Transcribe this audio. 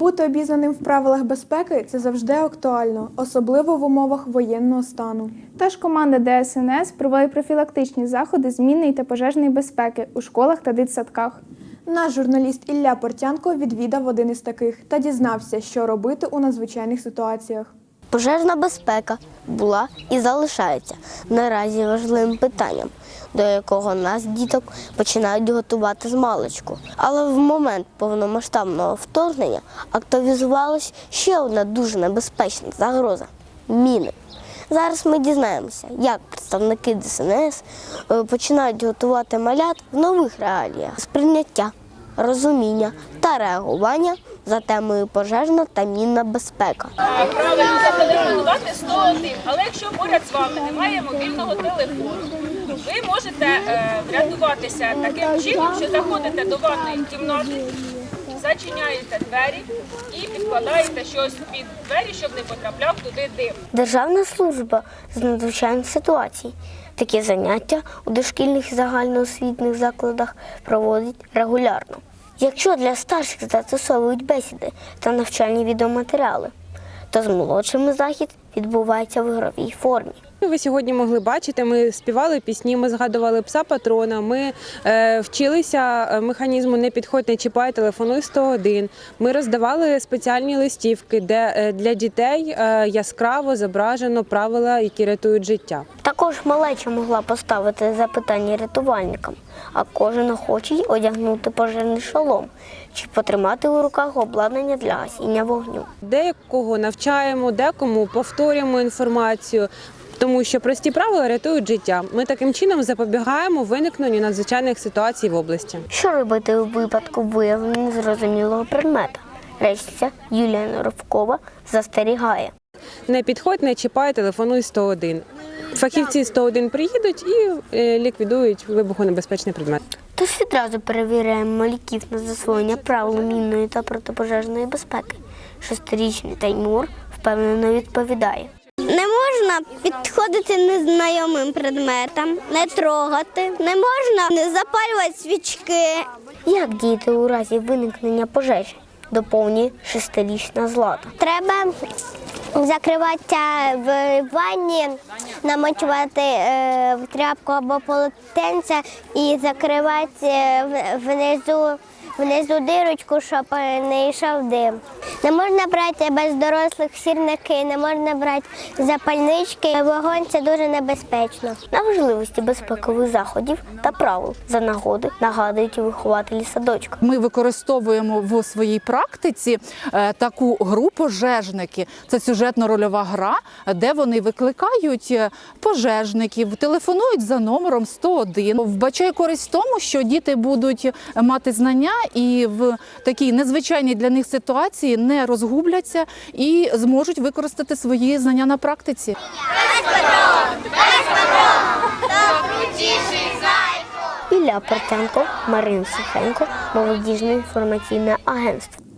Бути обізнаним в правилах безпеки це завжди актуально, особливо в умовах воєнного стану. Тож команда ДСНС проводить профілактичні заходи змінної та пожежної безпеки у школах та дитсадках. Наш журналіст Ілля Портянко відвідав один із таких та дізнався, що робити у надзвичайних ситуаціях. Пожежна безпека була і залишається наразі важливим питанням, до якого нас діток починають готувати з маличку. Але в момент повномасштабного вторгнення активізувалась ще одна дуже небезпечна загроза міни. Зараз ми дізнаємося, як представники ДСНС е, починають готувати малят в нових реаліях сприйняття, розуміння та реагування за темою пожежна та мінна безпека. правильно зателефонувати 101. Але якщо поряд з вами немає мобільного телефону, ви можете е, врятуватися таким чином, що заходите до ванної кімнати, зачиняєте двері і підкладаєте щось під двері, щоб не потрапляв туди дим. Державна служба з надзвичайних ситуацій. Такі заняття у дошкільних і загальноосвітніх закладах проводить регулярно. Якщо для старших застосовують бесіди та навчальні відеоматеріали, то з молодшими захід відбувається в ігровій формі. Ви сьогодні могли бачити, ми співали пісні, ми згадували пса патрона. Ми е, вчилися е, механізму не підходь, не чіпай, телефонуй 101. Ми роздавали спеціальні листівки, де е, для дітей е, яскраво зображено правила, які рятують життя. Також малеча могла поставити запитання рятувальникам, а кожен охочий одягнути пожежний шолом чи потримати у руках обладнання для гасіння вогню. Декого навчаємо, декому повторюємо інформацію. Тому що прості правила рятують життя. Ми таким чином запобігаємо виникненню надзвичайних ситуацій в області. Що робити у випадку виявлення незрозумілого предмета? Речниця Юлія Норовкова застерігає. Не підходь, не чіпай, телефонуй 101. Фахівці 101 приїдуть і е, ліквідують вибухонебезпечний предмет. Тож відразу перевіряємо малюків на засвоєння правил мінної та протипожежної безпеки. Шестирічний Таймур впевнено відповідає. Не можна підходити незнайомим предметам, не трогати, не можна не запалювати свічки. Як діяти у разі виникнення пожежі? Доповнює шестирічна злата. Треба закриватися в ванні, намочувати е, в тряпку або полотенце і закривати е, внизу, внизу дирочку, щоб е, не йшов дим. Не можна брати без дорослих сірники, не можна брати запальнички. Вогонь це дуже небезпечно. На важливості безпекових заходів та правил за нагоди нагадують вихователі садочка. Ми використовуємо в своїй практиці е, таку гру пожежники. Це сюжетно-рольова гра, де вони викликають е, пожежників, телефонують за номером 101. Вбачаю користь в тому, що діти будуть мати знання і в такій незвичайній для них ситуації не розгубляться і зможуть використати свої знання на практиці. Ілля Портенко, Марина Сухенко, молодіжне інформаційне агентство.